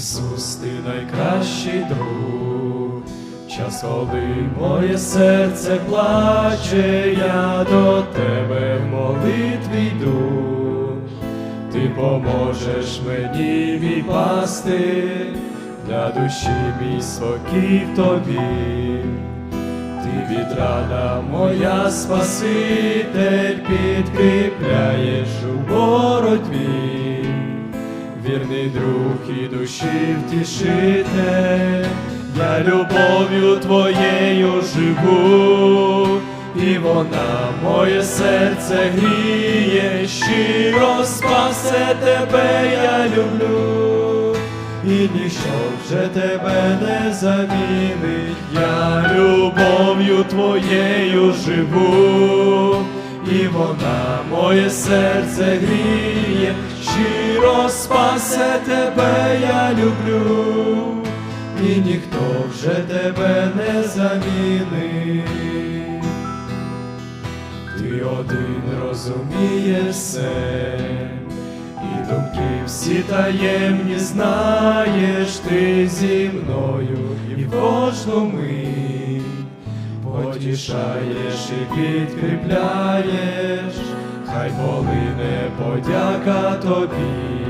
Ісус, ти найкращий друг, час, коли моє серце плаче, я до тебе в молитві йду, ти поможеш мені мій пасти, для душі мій спокій в тобі. Ти відрада моя Спаситель, підкріпляєш у боротьбі, вірний друг і душі втішитель, я любов'ю твоєю живу, і вона моє серце гріє, щиро спасе тебе, я люблю. І ніщо вже тебе не замінить, я любов'ю твоєю живу, і вона моє серце гріє, щиро спасе тебе, я люблю, і ніхто вже тебе не замінить. Ти один розумієш все, і думки всі таємні знаєш, ти зі мною. І в кожну мить потішаєш і підкріпляєш, хай полине подяка тобі,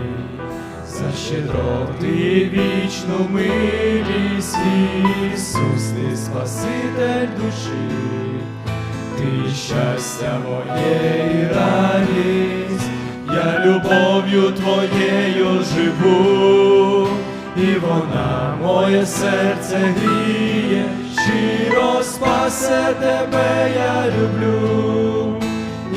за щедроти і вічну милість, Ісус, ти Спаситель душі. Ти щастя моє і радість, я любов'ю твоєю живу, і вона моє серце гріє, щиро спасе тебе, я люблю,